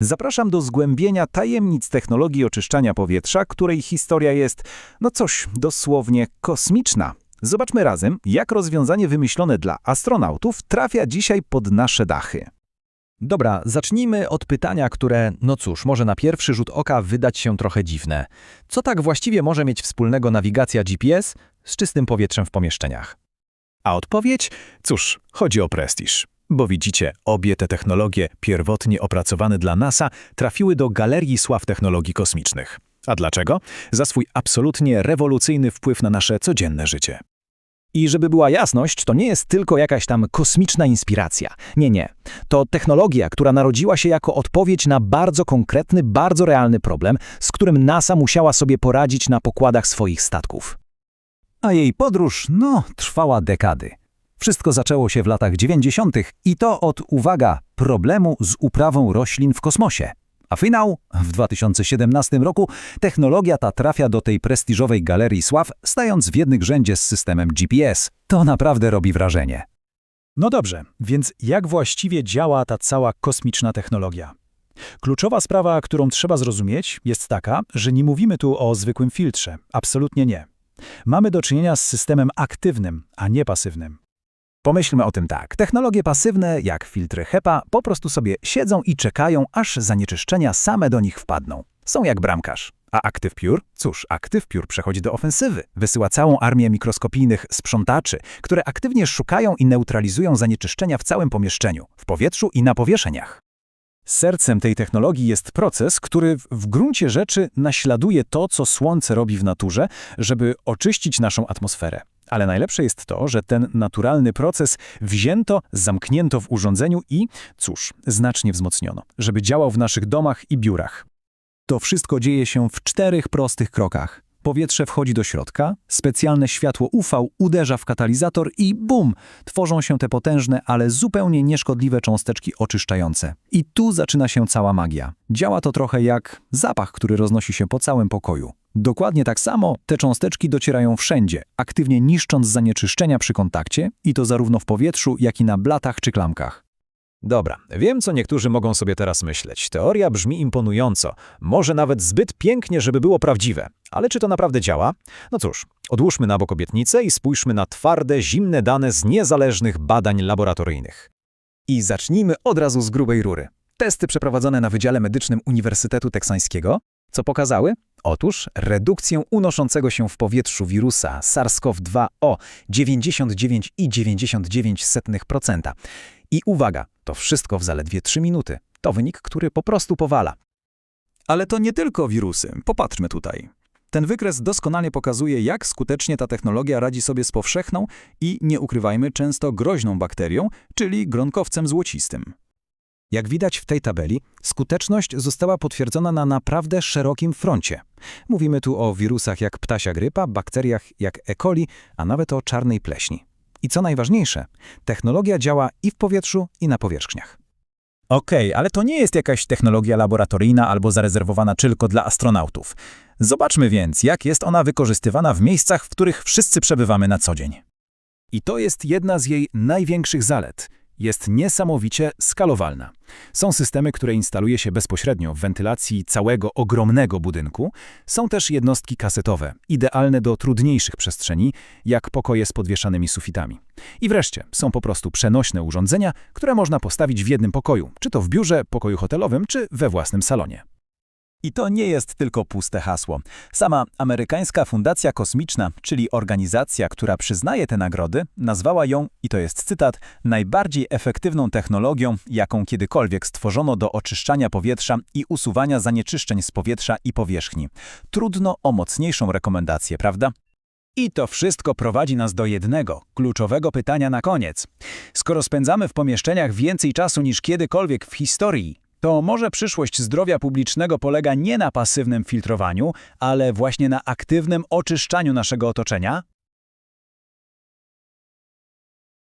Zapraszam do zgłębienia tajemnic technologii oczyszczania powietrza, której historia jest, no coś, dosłownie kosmiczna. Zobaczmy razem, jak rozwiązanie wymyślone dla astronautów trafia dzisiaj pod nasze dachy. Dobra, zacznijmy od pytania, które, no cóż, może na pierwszy rzut oka wydać się trochę dziwne. Co tak właściwie może mieć wspólnego nawigacja GPS z czystym powietrzem w pomieszczeniach? A odpowiedź? Cóż, chodzi o prestiż. Bo widzicie, obie te technologie, pierwotnie opracowane dla NASA, trafiły do Galerii Sław Technologii Kosmicznych. A dlaczego? Za swój absolutnie rewolucyjny wpływ na nasze codzienne życie. I żeby była jasność, to nie jest tylko jakaś tam kosmiczna inspiracja. Nie, nie. To technologia, która narodziła się jako odpowiedź na bardzo konkretny, bardzo realny problem, z którym NASA musiała sobie poradzić na pokładach swoich statków. A jej podróż, no, trwała dekady. Wszystko zaczęło się w latach 90. i to od, uwaga, problemu z uprawą roślin w kosmosie. A finał? W 2017 roku technologia ta trafia do tej prestiżowej galerii sław, stając w jednym rzędzie z systemem GPS. To naprawdę robi wrażenie. No dobrze, więc jak właściwie działa ta cała kosmiczna technologia? Kluczowa sprawa, którą trzeba zrozumieć, jest taka, że nie mówimy tu o zwykłym filtrze. Absolutnie nie. Mamy do czynienia z systemem aktywnym, a nie pasywnym. Pomyślmy o tym tak. Technologie pasywne, jak filtry HEPA, po prostu sobie siedzą i czekają, aż zanieczyszczenia same do nich wpadną. Są jak bramkarz. A Active Pure? Cóż, Active Pure przechodzi do ofensywy. Wysyła całą armię mikroskopijnych sprzątaczy, które aktywnie szukają i neutralizują zanieczyszczenia w całym pomieszczeniu, w powietrzu i na powierzchniach. Sercem tej technologii jest proces, który w gruncie rzeczy naśladuje to, co Słońce robi w naturze, żeby oczyścić naszą atmosferę. Ale najlepsze jest to, że ten naturalny proces wzięto, zamknięto w urządzeniu i, cóż, znacznie wzmocniono, żeby działał w naszych domach i biurach. To wszystko dzieje się w czterech prostych krokach. Powietrze wchodzi do środka, specjalne światło UV uderza w katalizator i bum! Tworzą się te potężne, ale zupełnie nieszkodliwe cząsteczki oczyszczające. I tu zaczyna się cała magia. Działa to trochę jak zapach, który roznosi się po całym pokoju. Dokładnie tak samo te cząsteczki docierają wszędzie, aktywnie niszcząc zanieczyszczenia przy kontakcie i to zarówno w powietrzu, jak i na blatach czy klamkach. Dobra, wiem, co niektórzy mogą sobie teraz myśleć. Teoria brzmi imponująco, może nawet zbyt pięknie, żeby było prawdziwe. Ale czy to naprawdę działa? No cóż, odłóżmy na bok obietnicę i spójrzmy na twarde, zimne dane z niezależnych badań laboratoryjnych. I zacznijmy od razu z grubej rury. Testy przeprowadzone na Wydziale Medycznym Uniwersytetu Teksańskiego, co pokazały? Otóż redukcję unoszącego się w powietrzu wirusa SARS-CoV-2 o 99,99%. I uwaga, to wszystko w zaledwie 3 minuty. To wynik, który po prostu powala. Ale to nie tylko wirusy. Popatrzmy tutaj. Ten wykres doskonale pokazuje, jak skutecznie ta technologia radzi sobie z powszechną i, nie ukrywajmy, często groźną bakterią, czyli gronkowcem złocistym. Jak widać w tej tabeli, skuteczność została potwierdzona na naprawdę szerokim froncie. Mówimy tu o wirusach jak ptasia grypa, bakteriach jak E. coli, a nawet o czarnej pleśni. I co najważniejsze, technologia działa i w powietrzu, i na powierzchniach. Okej, ale to nie jest jakaś technologia laboratoryjna albo zarezerwowana tylko dla astronautów. Zobaczmy więc, jak jest ona wykorzystywana w miejscach, w których wszyscy przebywamy na co dzień. I to jest jedna z jej największych zalet. Jest niesamowicie skalowalna. Są systemy, które instaluje się bezpośrednio w wentylacji całego ogromnego budynku. Są też jednostki kasetowe, idealne do trudniejszych przestrzeni, jak pokoje z podwieszanymi sufitami. I wreszcie są po prostu przenośne urządzenia, które można postawić w jednym pokoju, czy to w biurze, pokoju hotelowym, czy we własnym salonie. I to nie jest tylko puste hasło. Sama Amerykańska Fundacja Kosmiczna, czyli organizacja, która przyznaje te nagrody, nazwała ją, i to jest cytat, najbardziej efektywną technologią, jaką kiedykolwiek stworzono do oczyszczania powietrza i usuwania zanieczyszczeń z powietrza i powierzchni. Trudno o mocniejszą rekomendację, prawda? I to wszystko prowadzi nas do jednego, kluczowego pytania na koniec. Skoro spędzamy w pomieszczeniach więcej czasu niż kiedykolwiek w historii, to może przyszłość zdrowia publicznego polega nie na pasywnym filtrowaniu, ale właśnie na aktywnym oczyszczaniu naszego otoczenia?